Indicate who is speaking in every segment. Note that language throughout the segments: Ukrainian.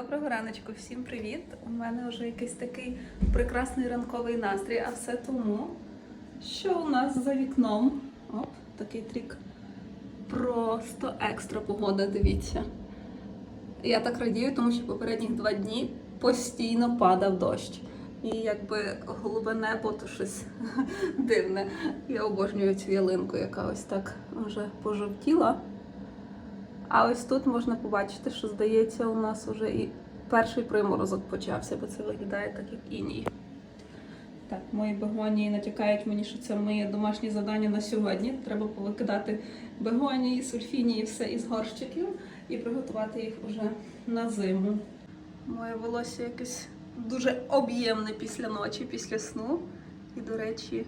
Speaker 1: Доброго раночку, всім привіт! У мене вже якийсь такий прекрасний ранковий настрій, а все тому, що у нас за вікном. Оп, такий трік. Просто екстра погода, дивіться. Я так радію, тому що попередніх два дні постійно падав дощ. І якби голубе небо, то щось дивне. Я обожнюю цю ялинку, яка ось так вже пожовтіла. А ось тут можна побачити, що здається, у нас вже і перший приморозок почався, бо це виглядає так, як іній. Так, мої бегонії натякають мені, що це моє домашнє завдання на сьогодні. Треба повикидати бегонії, сульфінії, все із горщиків і приготувати їх уже на зиму. Моє волосся якесь дуже об'ємне після ночі, після сну. І, до речі,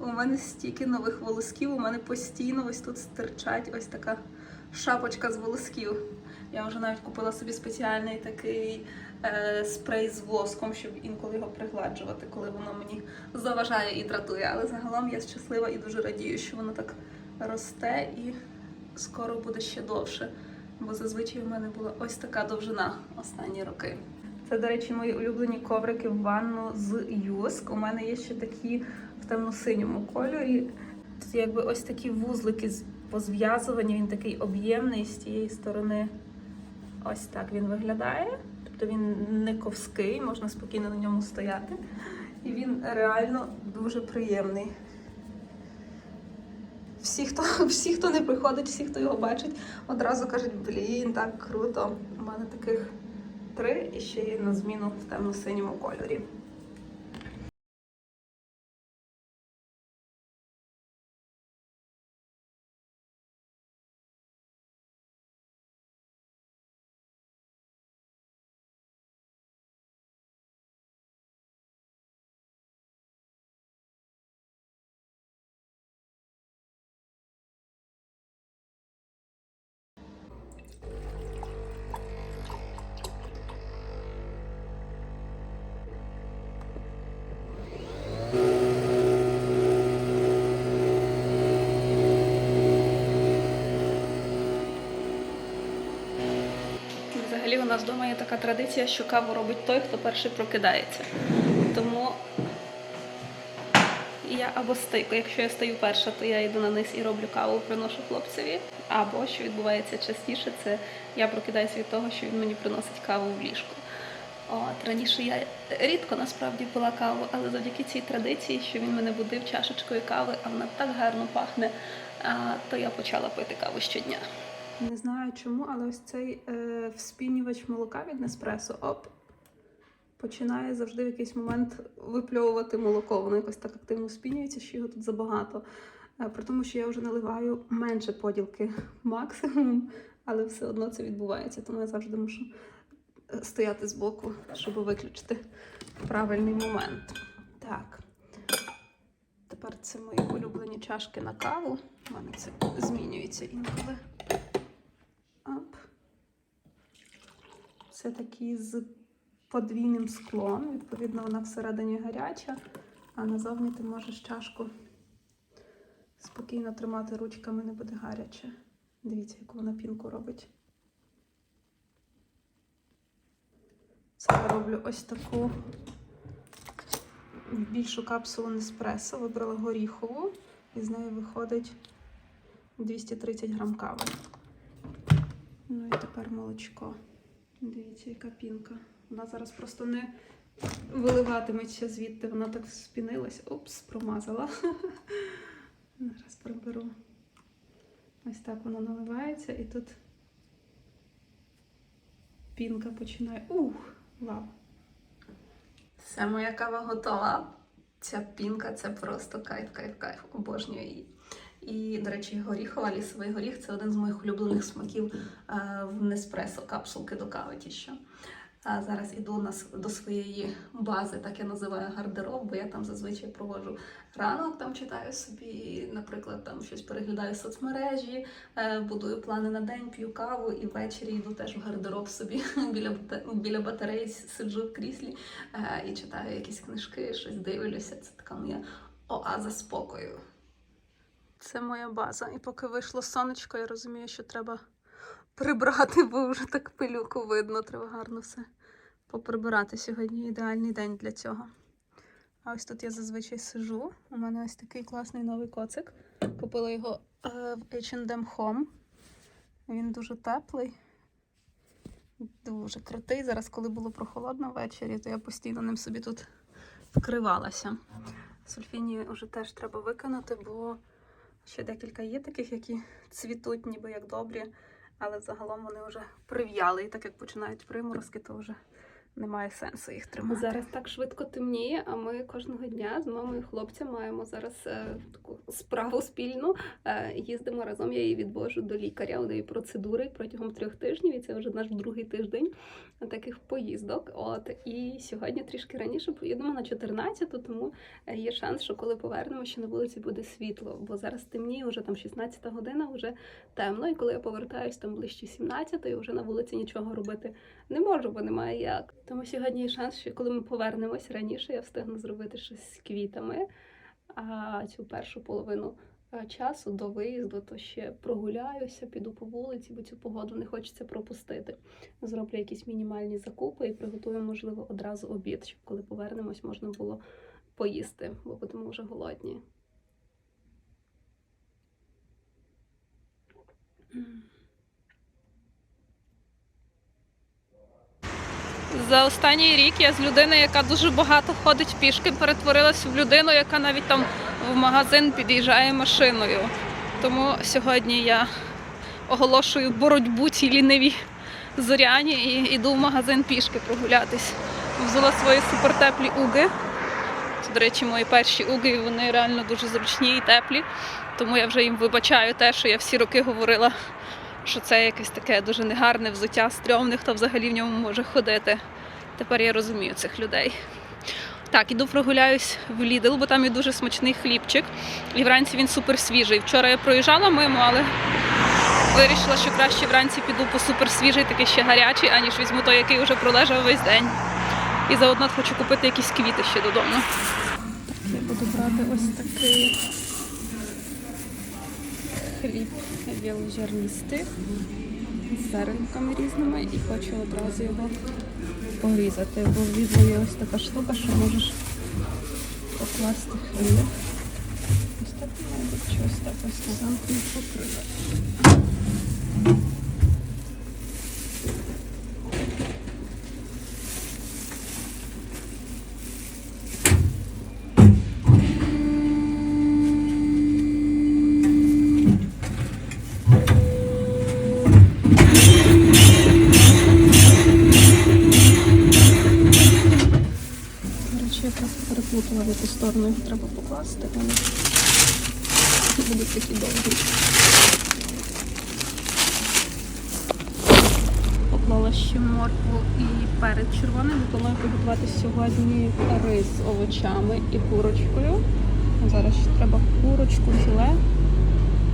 Speaker 1: у мене стільки нових волосків, у мене постійно ось тут стирчать ось така шапочка з волосків. Я вже навіть купила собі спеціальний такий е, спрей з воском, щоб інколи його пригладжувати, коли воно мені заважає і дратує. Але загалом я щаслива і дуже радію, що воно так росте і скоро буде ще довше. Бо зазвичай в мене була ось така довжина останні роки. Це, до речі, мої улюблені коврики в ванну з юск. У мене є ще такі в темно-синьому кольорі. Тут якби ось такі вузлики з позв'язування, він такий об'ємний з тієї сторони. Ось так він виглядає. Тобто він не ковський, можна спокійно на ньому стояти. І він реально дуже приємний. Всі, хто, всі, хто не приходить, всі, хто його бачить, одразу кажуть, блін, так круто. У мене таких три і ще є на зміну в темно-синьому кольорі. Нас вдома є така традиція, що каву робить той, хто перший прокидається. Тому я або стаю, якщо я стаю перша, то я йду на низ і роблю каву, приношу хлопцеві. Або що відбувається частіше, це я прокидаюся від того, що він мені приносить каву в ліжко. От раніше я рідко насправді пила каву, але завдяки цій традиції, що він мене будив чашечкою кави, а вона так гарно пахне, то я почала пити каву щодня. Не знаю чому, але ось цей е, вспінювач молока від Неспресо оп, починає завжди в якийсь момент випльовувати молоко. Воно якось так активно вспінюється, що його тут забагато. Е, при тому, що я вже наливаю менше поділки максимум, але все одно це відбувається, тому я завжди мушу е, стояти збоку, щоб виключити правильний момент. Так. Тепер це мої улюблені чашки на каву. У мене це змінюється інколи. Оп. Це такі з подвійним склом. Відповідно, вона всередині гаряча, а назовні ти можеш чашку спокійно тримати ручками, не буде гаряче. Дивіться, яку вона пінку робить. Це я роблю ось таку більшу капсулу Неспресо. Вибрала горіхову, і з неї виходить 230 грам кави. Ну і тепер молочко. Дивіться, яка пінка. Вона зараз просто не виливатиметься звідти. Вона так спінилась. Опс, промазала. Зараз приберу. Ось так воно наливається і тут пінка починає. Ух, вау. Все, моя кава готова. Ця пінка це просто кайф, кайф, кайф. Обожнюю її. І, до речі, горіхова, лісовий горіх це один з моїх улюблених смаків е, в Неспресо капсулки до кави. Ті що. А зараз іду на, до своєї бази, так я називаю гардероб, бо я там зазвичай проводжу ранок, там читаю собі, наприклад, там щось переглядаю соцмережі, е, будую плани на день, п'ю каву і ввечері йду теж в гардероб собі біля, біля батареї, сиджу в кріслі е, і читаю якісь книжки, щось дивлюся. Це така моя оаза спокою. Це моя база. І поки вийшло сонечко, я розумію, що треба прибрати, бо вже так пилюку видно. Треба гарно все поприбирати. Сьогодні ідеальний день для цього. А ось тут я зазвичай сижу. У мене ось такий класний новий коцик. Купила його е, в H&M Home. Він дуже теплий. Дуже крутий. Зараз, коли було прохолодно ввечері, то я постійно ним собі тут вкривалася. Сульфіні вже теж треба викинути, бо ще декілька є таких, які цвітуть, ніби як добрі, але загалом вони вже прив'яли. І так як починають приморозки, то вже немає сенсу їх тримати. Зараз так швидко темніє, а ми кожного дня з мамою і хлопцем маємо зараз е, таку справу спільну. Е, їздимо разом, я її відвожу до лікаря, у неї процедури протягом трьох тижнів, і це вже наш другий тиждень таких поїздок. От і сьогодні трішки раніше поїдемо на 14, тому е, є шанс, що коли повернемося, що на вулиці буде світло, бо зараз темніє, вже там 16 година, вже темно. І коли я повертаюсь там ближче 17, вже на вулиці нічого робити не можу, бо немає як. Тому сьогодні є шанс, що коли ми повернемось раніше, я встигну зробити щось з квітами. А цю першу половину часу до виїзду, то ще прогуляюся, піду по вулиці, бо цю погоду не хочеться пропустити. Зроблю якісь мінімальні закупи і приготую, можливо, одразу обід, щоб коли повернемось, можна було поїсти, бо будемо вже голодні. За останній рік я з людини, яка дуже багато ходить пішки, перетворилася в людину, яка навіть там в магазин під'їжджає машиною. Тому сьогодні я оголошую боротьбу цій лінивій зоряні і йду в магазин пішки прогулятись. Взяла свої супертеплі уги. Це, до речі, мої перші уги, і вони реально дуже зручні і теплі. Тому я вже їм вибачаю те, що я всі роки говорила, що це якесь таке дуже негарне взуття стрьомне, хто взагалі в ньому може ходити. Тепер я розумію цих людей. Так, іду прогуляюсь в Lidl, бо там є дуже смачний хлібчик. І вранці він супер свіжий. Вчора я проїжджала мимо, але вирішила, що краще вранці піду по супер свіжий, такий ще гарячий, аніж візьму той, який вже пролежав весь день. І заодно хочу купити якісь квіти ще додому. Я буду брати ось такий хліб віложерністий з зернками різними і хочу одразу його порізати. Бо в відео є ось така штука, що можеш покласти хліб. Ось так мабуть, щось ось так ось на замку сторону його треба покласти, але буде такі довгі. Поклала ще моркву і перед червоним. Планую приготувати сьогодні рис з овочами і курочкою. Зараз ще треба курочку, філе.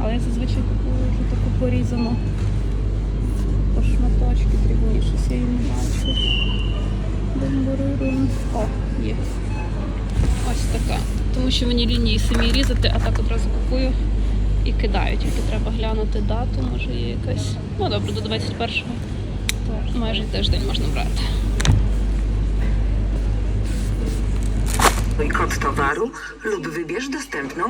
Speaker 1: Але я зазвичай купую вже таку порізану по шматочки дрібніше. Я її не бачу. Бум-бурурум. О, є. Така. Тому що мені лінії самі різати, а так одразу купую і кидаю. Тільки треба глянути дату, може є якась. Ну добре, до 21-го. То майже тиждень можна брати.
Speaker 2: kod towaru lub wybierz dostępną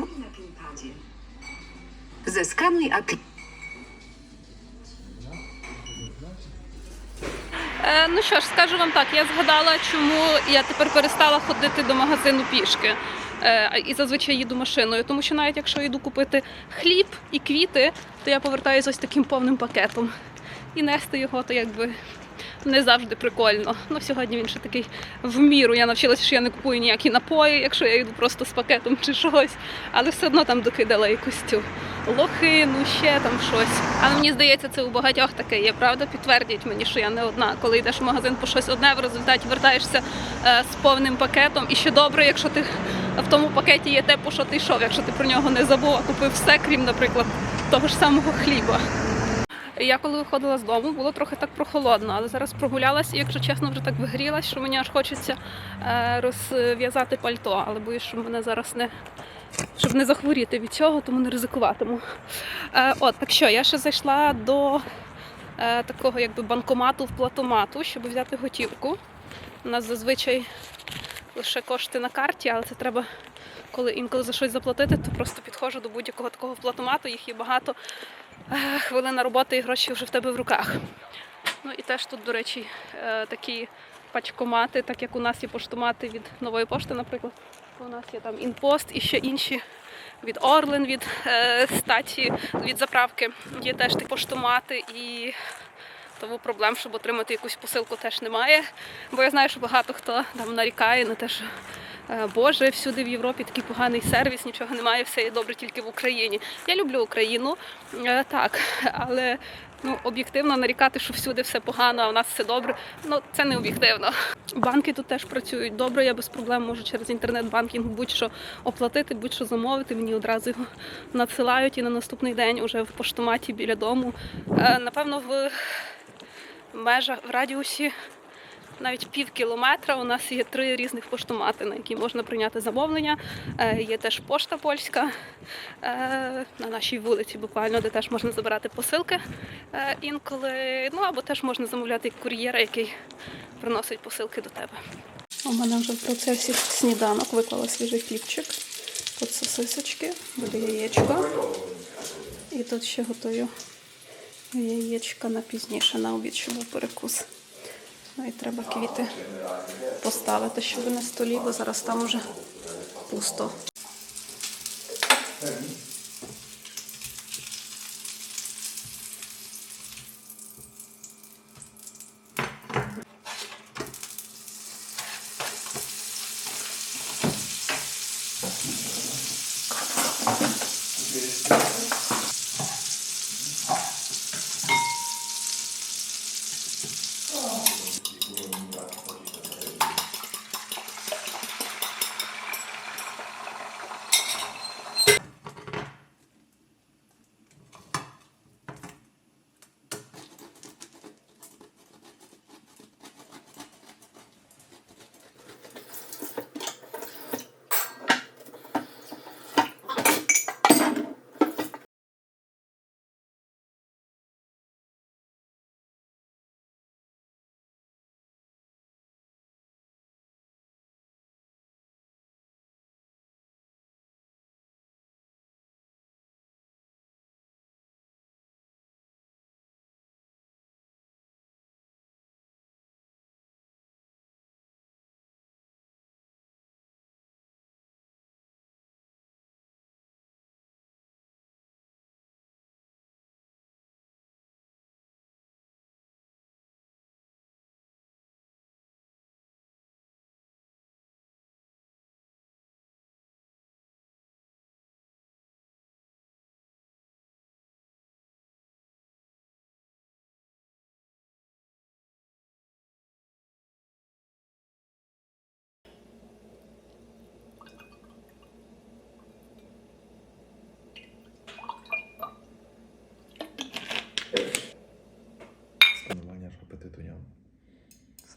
Speaker 2: Zeskanuj aplikację.
Speaker 1: Ну що ж, скажу вам так, я згадала, чому я тепер перестала ходити до магазину пішки. Е, і зазвичай їду машиною, тому що навіть якщо йду купити хліб і квіти, то я повертаюся ось таким повним пакетом. І нести його, то якби не завжди прикольно. Ну сьогодні він ще такий в міру. Я навчилася, що я не купую ніякі напої, якщо я йду просто з пакетом чи щось. Але все одно там докидала якусь цю лохину, ще там щось. Але мені здається, це у багатьох таке є, правда? Підтвердять мені, що я не одна. Коли йдеш в магазин по щось одне, в результаті вертаєшся е, з повним пакетом. І ще добре, якщо ти в тому пакеті є те, по що ти йшов, якщо ти про нього не забув, а купив все, крім, наприклад, того ж самого хліба. Я коли виходила з дому, було трохи так прохолодно, але зараз прогулялася, і, якщо чесно, вже так вигрілась, що мені аж хочеться е, розв'язати пальто, але боюсь, що мене зараз не щоб не захворіти від цього, тому не ризикуватиму. Е, от, так що, я ще зайшла до е, такого якби банкомату в платомату, щоб взяти готівку. У нас зазвичай лише кошти на карті, але це треба, коли інколи за щось заплатити, то просто підходжу до будь-якого такого платомату, їх є багато. Е, Хвилина роботи і гроші вже в тебе в руках. Ну і теж тут, до речі, е, такі пачкомати, так як у нас є поштомати від нової пошти, наприклад. У нас є там інпост і ще інші від Орлен, від е, статі, від заправки. Є теж такі поштомати і тому проблем, щоб отримати якусь посилку, теж немає. Бо я знаю, що багато хто там нарікає на те, що Боже, всюди в Європі такий поганий сервіс, нічого немає, все є добре тільки в Україні. Я люблю Україну, е, так, але ну, об'єктивно нарікати, що всюди все погано, а в нас все добре. Ну це не об'єктивно. Банки тут теж працюють добре. Я без проблем можу через інтернет-банкінг будь-що оплатити, будь-що замовити. Мені одразу його надсилають і на наступний день уже в поштоматі біля дому. Е, Напевно, в межах в радіусі навіть пів кілометра у нас є три різних поштомати, на які можна прийняти замовлення. Е, Є теж пошта польська е, на нашій вулиці, буквально, де теж можна забирати посилки е, інколи. Ну або теж можна замовляти кур'єра, який приносить посилки до тебе. У мене вже в процесі сніданок виклала свіжий хлібчик. Тут сосисочки, буде яєчко. І тут ще готую яєчка на пізніше, на обід, щоб був перекус. Ну і треба квіти поставити, щоб на столі, бо зараз там уже пусто.
Speaker 3: Skanowania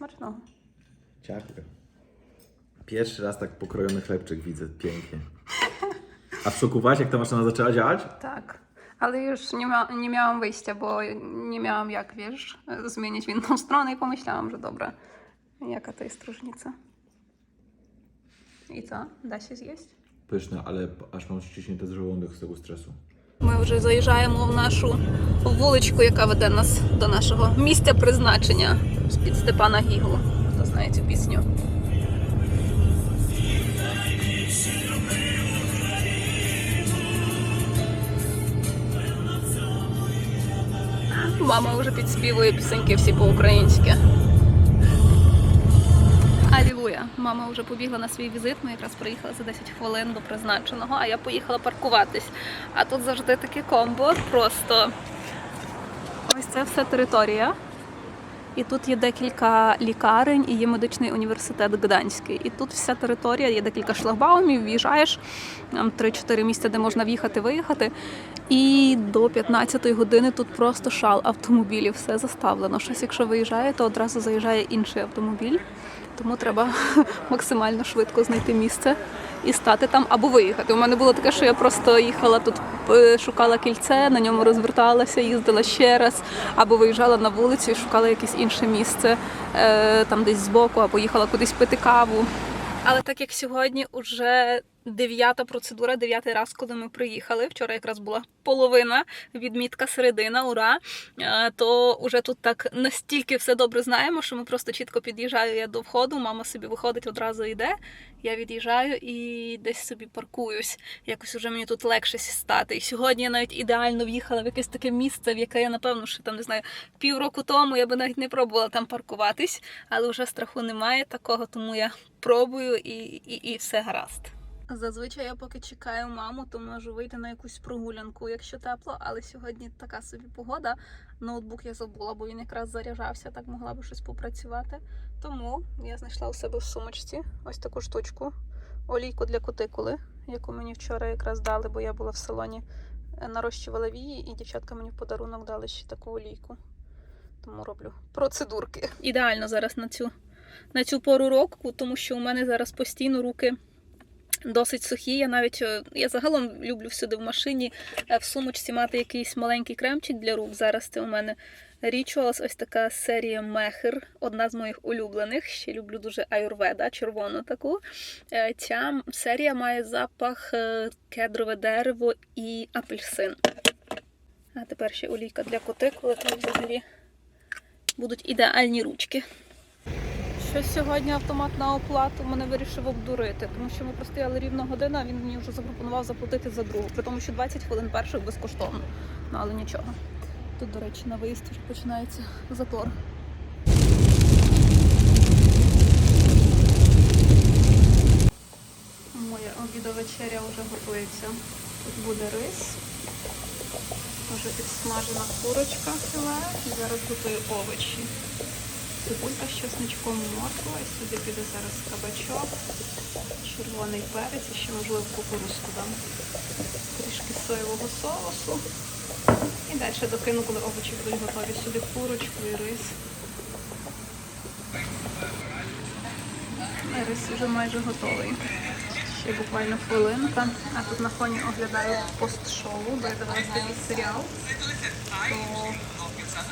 Speaker 1: smacznego.
Speaker 3: Ciachy. Pierwszy raz tak pokrojony chlebczyk widzę, pięknie. A w szoku jak ta maszyna zaczęła działać?
Speaker 1: Tak, ale już nie, nie miałam wyjścia, bo nie miałam jak, wiesz, zmienić w inną stronę i pomyślałam, że dobra, jaka to jest różnica. I co? Da się zjeść?
Speaker 3: Pyszne, ale aż mam ściśnięte z żołądek z tego stresu.
Speaker 1: Вже заїжджаємо в нашу вуличку, яка веде нас до нашого місця призначення з-під Степана Гігу. Хто знає цю пісню? Мама вже підспівує пісеньки всі по-українськи. Мама вже побігла на свій візит. Ми якраз приїхали за 10 хвилин до призначеного, а я поїхала паркуватись. А тут завжди таке комбо. Просто ось це все територія. І тут є декілька лікарень і є медичний університет Гданський. І тут вся територія, є декілька шлагбаумів, в'їжджаєш, там 3-4 місця, де можна в'їхати, виїхати. І до 15 години тут просто шал автомобілів, все заставлено. Щось, якщо виїжджає, то одразу заїжджає інший автомобіль. Тому треба максимально швидко знайти місце і стати там або виїхати. У мене було таке, що я просто їхала тут, е, шукала кільце, на ньому розверталася, їздила ще раз, або виїжджала на вулицю і шукала якесь інше місце е, там десь збоку, або їхала кудись пити каву. Але так як сьогодні вже дев'ята процедура, дев'ятий раз, коли ми приїхали. Вчора якраз була половина, відмітка середина, ура. Е, То вже тут так настільки все добре знаємо, що ми просто чітко під'їжджаю я до входу. Мама собі виходить, одразу йде. Я від'їжджаю і десь собі паркуюсь. Якось уже мені тут легше стати. І сьогодні я навіть ідеально в'їхала в якесь таке місце, в яке я напевно ще там не знаю півроку тому я би навіть не пробувала там паркуватись, але вже страху немає такого, тому я пробую і, і, і все гаразд. Зазвичай я поки чекаю маму, то можу вийти на якусь прогулянку, якщо тепло, але сьогодні така собі погода. Ноутбук я забула, бо він якраз заряджався, так могла би щось попрацювати. Тому я знайшла у себе в сумочці ось таку штучку, олійку для кутикули, яку мені вчора якраз дали, бо я була в салоні, е, нарощувала вії, і дівчатка мені в подарунок дали ще таку олійку. Тому роблю процедурки. Ідеально зараз на цю, на цю пору року, тому що у мене зараз постійно руки досить сухі. Я навіть е, я загалом люблю всюди в машині е, в сумочці мати якийсь маленький кремчик для рук. Зараз це у мене Rituals, ось така серія Мехер, одна з моїх улюблених. Ще люблю дуже аюрведа, червону таку. Е, Ця серія має запах кедрове дерево і апельсин. А тепер ще олійка для котикули, то взагалі будуть ідеальні ручки. Щось сьогодні автомат на оплату мене вирішив обдурити, тому що ми простояли рівно годину, а він мені вже запропонував заплатити за другу, при тому, що 20 хвилин перших безкоштовно. Ну але нічого. Тут, до речі, на виїзд вже починається затор. Моя обідова вечеря вже готується. Тут буде рис, вже підсмажена курочка філе і зараз готую овочі. Цибулька з чесничком морква, сюди піде зараз кабачок, червоний перець і ще можливо кукурузку дам. Трішки соєвого соусу. І далі докину, коли овочі будуть готові. Сюди курочку і рис. І Рис вже майже готовий. Ще буквально хвилинка. А тут на фоні оглядаю пост-шоу, бо я дивилася серіал про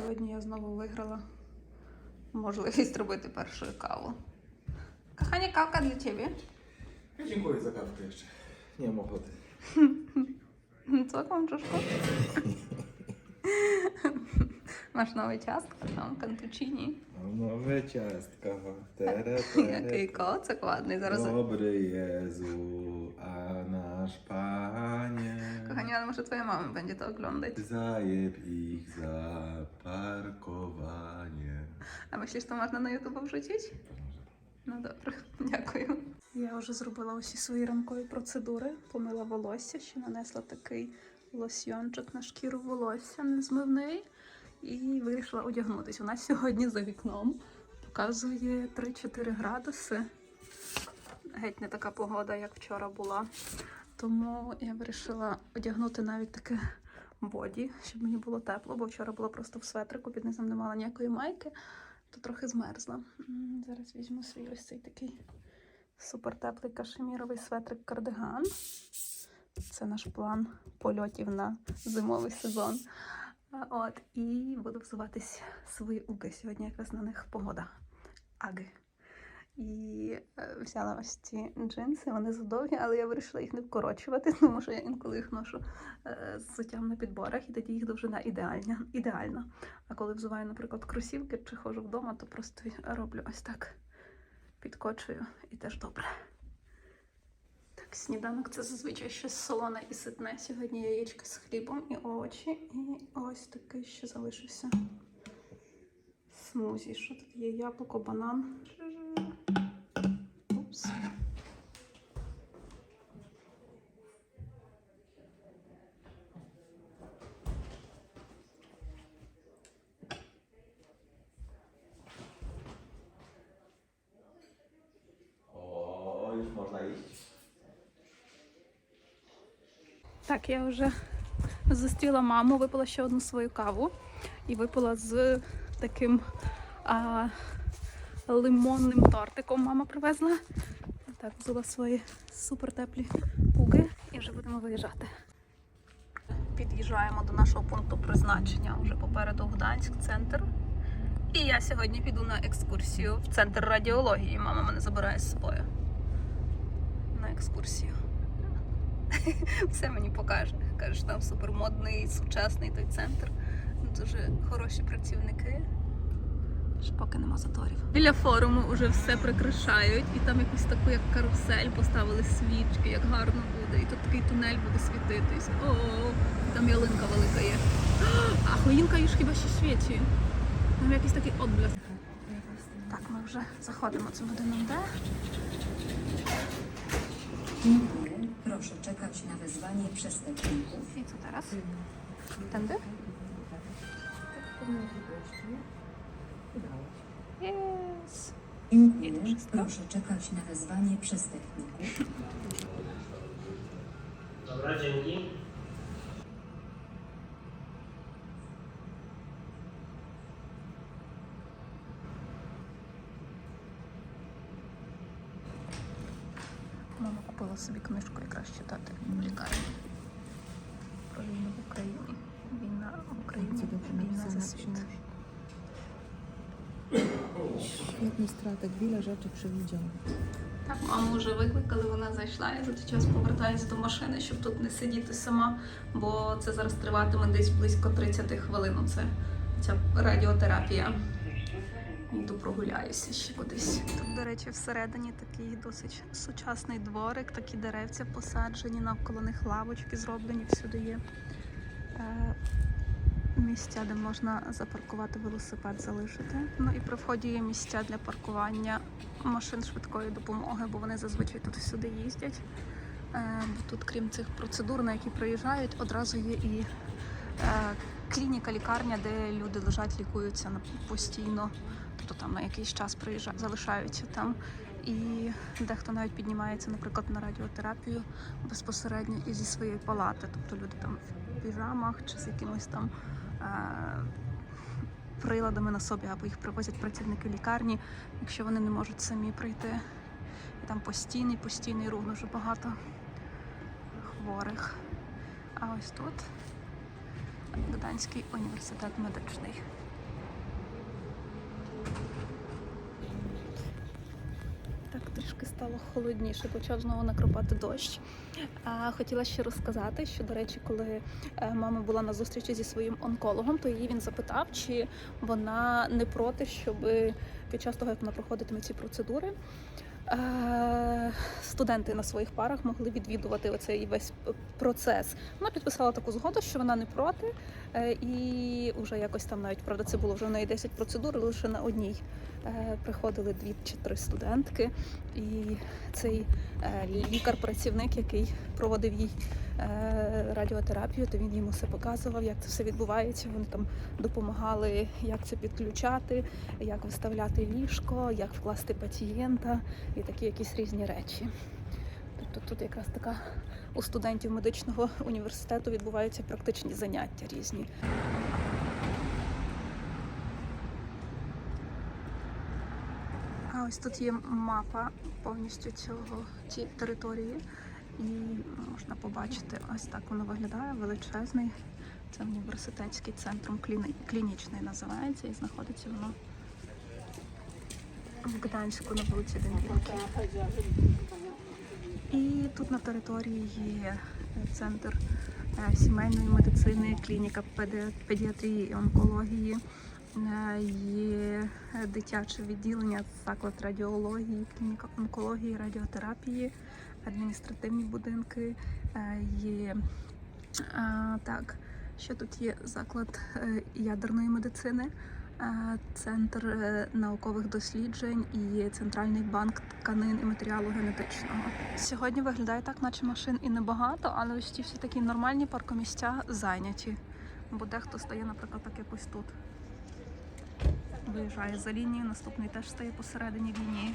Speaker 1: Сьогодні я знову виграла можливість робити першу каву. Кохання, кавка для тебе.
Speaker 3: Kawkę jeszcze. Nie mam ochoty.
Speaker 1: Co kączuszko? Masz nowy ciastko, tam cantuccini.
Speaker 3: Mam nowe ciastka. Tere,
Speaker 1: Який коцик ладний. Зараз.
Speaker 3: Dobry Jezu, a nasz Panie.
Speaker 1: Kochanie, ale może twoja mama będzie to oglądać.
Speaker 3: Zajeb ich za parkowanie.
Speaker 1: A myślisz, to можна на YouTube wrzucić? Ну добре, дякую. Я вже зробила усі свої ранкові процедури, помила волосся, ще нанесла такий лосьйончик на шкіру волосся незмивний і вирішила одягнутися. У нас сьогодні за вікном показує 3-4 градуси. Геть не така погода, як вчора була. Тому я вирішила одягнути навіть таке боді, щоб мені було тепло, бо вчора була просто в светрику, під низом не мала ніякої майки то трохи змерзла. Зараз візьму свій ось цей такий супертеплий кашеміровий светрик кардиган. Це наш план польотів на зимовий сезон. От, і буду взуватись свої уги. Сьогодні якраз на них погода. Аги. І е, взяла ось ці джинси, вони задовгі, але я вирішила їх не вкорочувати, тому що я інколи їх ношу е, з взуттям на підборах, і тоді їх довжина ідеальна. ідеальна. А коли взуваю, наприклад, кросівки чи ходжу вдома, то просто роблю ось так. Підкочую і теж добре. Так, сніданок це зазвичай щось солоне і ситне. Сьогодні яєчка з хлібом і овочі. І ось такий ще залишився смузі. Що тут є? Яблуко, банан подивимося. Так, я вже зустріла маму, випила ще одну свою каву і випила з таким а, лимонним тортиком. Мама привезла. Так, взяла свої супер теплі пуги і вже будемо виїжджати. Під'їжджаємо до нашого пункту призначення вже попереду Гданськ, центр. І я сьогодні піду на екскурсію в центр радіології. Мама мене забирає з собою. На екскурсію. Все мені покаже. Каже, що там супермодний, сучасний той центр. Дуже хороші працівники. Ще поки нема заторів. Біля форуму вже все прикрашають, і там якусь таку як карусель поставили свічки, як гарно буде. І тут такий тунель буде світитись. О, там ялинка велика є. А choinka już chyba się świeci. Там якийсь такий отблеск. Так, ми вже заходимо цим будинок Д.
Speaker 4: Dziękuję. Proszę czekać na wezwanie przestępników.
Speaker 1: І co teraz? Tędy? Yes.
Speaker 4: Dziękuję.
Speaker 1: to wszystko?
Speaker 4: Proszę czekać na wezwanie przestępników.
Speaker 5: Dobra, dzięki.
Speaker 1: Мама купила собі книжку якраз читати в лікарні. Про війну в Україні. Війна в Україні. Війна за світ.
Speaker 6: Świetny strateg, wiele rzeczy przewidział.
Speaker 1: Так, маму вже викликали, вона зайшла. Я за той час повертаюся до машини, щоб тут не сидіти сама, бо це зараз триватиме десь близько 30 хвилин. Це ця радіотерапія. Йду прогуляюся ще кудись. Тут, до речі, всередині такий досить сучасний дворик, такі деревця посаджені, навколо них лавочки зроблені, всюди є. Місця, де можна запаркувати велосипед, залишити. Ну і при вході є місця для паркування машин швидкої допомоги, бо вони зазвичай тут всюди їздять. Е, бо Тут, крім цих процедур, на які приїжджають, одразу є і е, клініка, лікарня, де люди лежать, лікуються постійно, тобто там на якийсь час приїжджають, залишаються там. І дехто навіть піднімається, наприклад, на радіотерапію безпосередньо і зі своєї палати. Тобто люди там в піжамах чи з якимось там е, приладами на собі, або їх привозять працівники лікарні, якщо вони не можуть самі прийти. І там постійний, постійний рух, дуже багато хворих. А ось тут Гданський університет медичний. Так, трішки стало холодніше, почав знову накрапати дощ. А, хотіла ще розказати, що, до речі, коли е, мама була на зустрічі зі своїм онкологом, то її він запитав, чи вона не проти, щоб під час того, як вона проходитиме ці процедури, е, студенти на своїх парах могли відвідувати оцей весь процес. Вона підписала таку згоду, що вона не проти, е, і вже якось там навіть правда, це було вже в неї 10 процедур, лише на одній е, приходили дві чи три студентки, і цей е, лікар-працівник, який проводив їй е, радіотерапію, то він йому все показував, як це все відбувається. Вони там допомагали, як це підключати, як виставляти ліжко, як вкласти пацієнта і такі якісь різні речі. Тобто тут якраз така у студентів медичного університету відбуваються практичні заняття різні. А ось тут є мапа повністю цього цієї території. І можна побачити, ось так воно виглядає, величезний. Це університетський центр кліни- клінічний називається і знаходиться воно в Гданську на вулиці Дембілки. Тут на території є центр е, сімейної медицини, клініка педіатрії і онкології. Е, Є е, дитяче відділення, заклад радіології, клініка онкології, радіотерапії, адміністративні будинки. е, Є е, так, що тут є заклад е, ядерної медицини, е, центр е, наукових досліджень і центральний банк тканин і матеріалу генетичного. Сьогодні виглядає так, наче машин і небагато, але ось ті всі такі нормальні паркомісця зайняті. Бо дехто стає, наприклад, так якось тут. Виїжджає за лінію, наступний теж стає посередині лінії.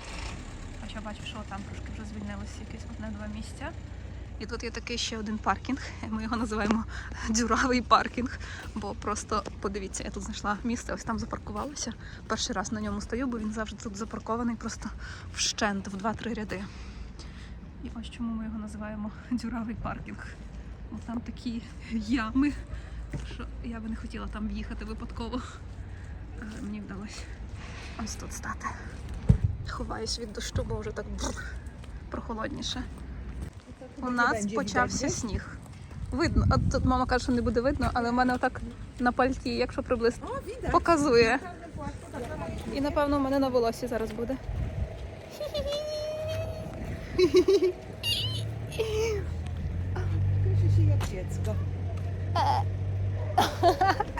Speaker 1: Хоча бачу, що там трошки вже звільнилося якесь одне-два місця. І тут є такий ще один паркінг. Ми його називаємо дзюравий паркінг. Бо просто подивіться, я тут знайшла місце, ось там запаркувалася. Перший раз на ньому стою, бо він завжди тут запаркований просто вщент в 2-3 ряди. І ось чому ми його називаємо дзюравий паркінг. Бо там такі ями, що я би не хотіла там в'їхати випадково. Але мені вдалося ось тут стати. Ховаюсь від дощу, бо вже так прохолодніше. У нас почався сніг. Видно, от тут мама каже, що не буде видно, але в мене отак на пальті, якщо приблизно показує. І напевно у мене на волосі зараз буде.
Speaker 6: Кричиш як дітсько.